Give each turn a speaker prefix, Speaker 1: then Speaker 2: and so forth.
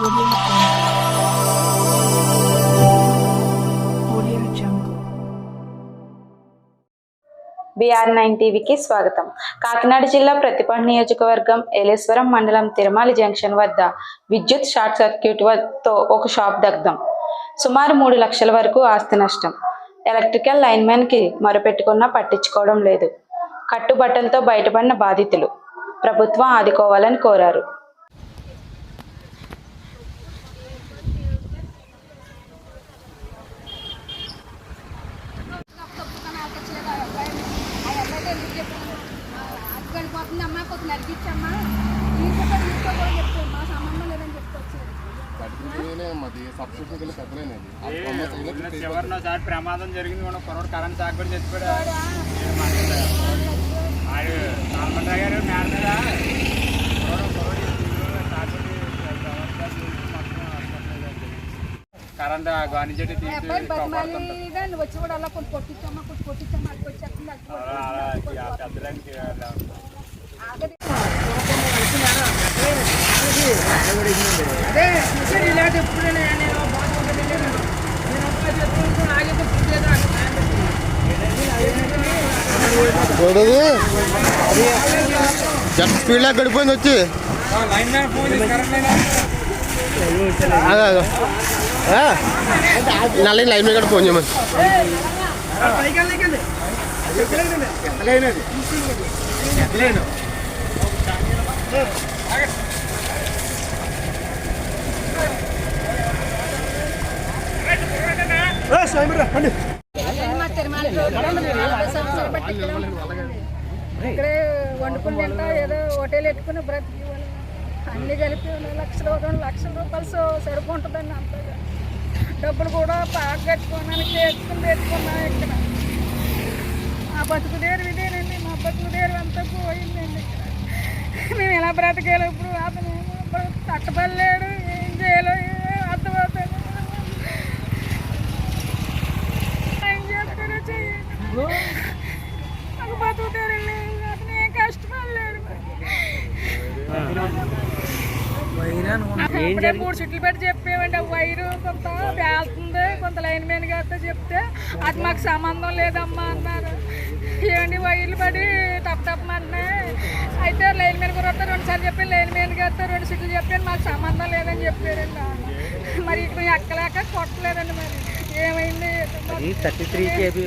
Speaker 1: BR nine టీవీకి స్వాగతం. కాకినాడ జిల్లా ప్రతిపాడు నియోజకవర్గం ఏలేశ్వరం మండలం తిరుమల జంక్షన్ వద్ద విద్యుత్ షార్ట్ సర్క్యూట్తో ఒక షాప్ దగ్ధం. సుమారు మూడు లక్షల వరకు ఆస్తి నష్టం. ఎలక్ట్రికల్ లైన్మెన్కి కి పట్టించుకోవడం లేదు. కట్టుబట్టలతో బయటపడిన బాధితులు. ప్రభుత్వం ఆదుకోవాలని కోరారు.
Speaker 2: అక్కడిపోతుంది అమ్మా కొద్ది నడిపించమ్మా తీసుకో తీసుకో కూడా చెప్తాను మా సంబంధం లేదని చెప్పుకోవచ్చు
Speaker 3: అది. సబ్స్క్రిప్షన్ కింద పెద్దలేనది
Speaker 4: చివరిలో ఒకసారి ప్రమాదం జరిగింది. కూడా కుర్రోడు కరెంట్ షాక్ కూడా చచ్చిపోయాడు. ఆడు నాల్మండ్రా గారు మేడ మీద. కరెంట్ గాని చెట్టు తీసి
Speaker 2: వచ్చి కూడా అలా కొంచెం కొట్టించమ్మా కొంచెం కొట్టించమ్మా అక్కడికి వచ్చేస్తుంది అక్కడికి
Speaker 4: అలా అలా ఆ పెద్దదానికి
Speaker 2: ఆగది
Speaker 3: చూడదు జట్ స్పీడ్ లాగా గడిపోయింది వచ్చి
Speaker 4: లైన్ మ్యాన్ ఫోన్ చేసి కరెంట్ లైన్
Speaker 3: ఆగు, ఆగు. ఆ, నల్ల లైన్ మీద కూడా ఫోన్ చేయమని
Speaker 2: మా ఇక్కడే వండుకుని తింటా ఏదో హోటల్ పెట్టుకుని బ్రతికి అన్ని కలిపి లక్షలు రెండు లక్షల రూపాయలు సరిపోతుందండి అంతగా. డబ్బులు కూడా పాక కట్టుకోవడానికి తెచ్చుకుని పెట్టుకున్నా ఇక్కడ. మా బతుకు దేరు ఇదేనండి మా బతుకు దేరు అంతా పోయిందండి ఇక్కడ. మేము ఎలా బ్రతకాలి ఇప్పుడు అతను ఏమో తట్టపడలేడు ఏం చేయాలో ఏం బతుకుతారండి అతను ఏం కష్టపడలేడు. మూడు చుట్లు పెట్టి చెప్పేవండి ఆ వైరు కొంత పేలుతుంది కొంత లైన్ మ్యాన్ గారితో చెప్తే అది మాకు సంబంధం లేదమ్మా అన్నారు. ఏంటి వైర్లు పడి తప్ప తప్పమన్నాయి అయితే లైన్ మ్యాన్ కూడా వస్తే రెండు సార్లు చెప్పి లైన్ మ్యాన్ గారితో రెండు చుట్లు చెప్పాను మాకు సంబంధం లేదని చెప్పారండి మరి ఇక్కడ ఎక్కలేక కొట్టలేదండి మరి. ఏమైంది?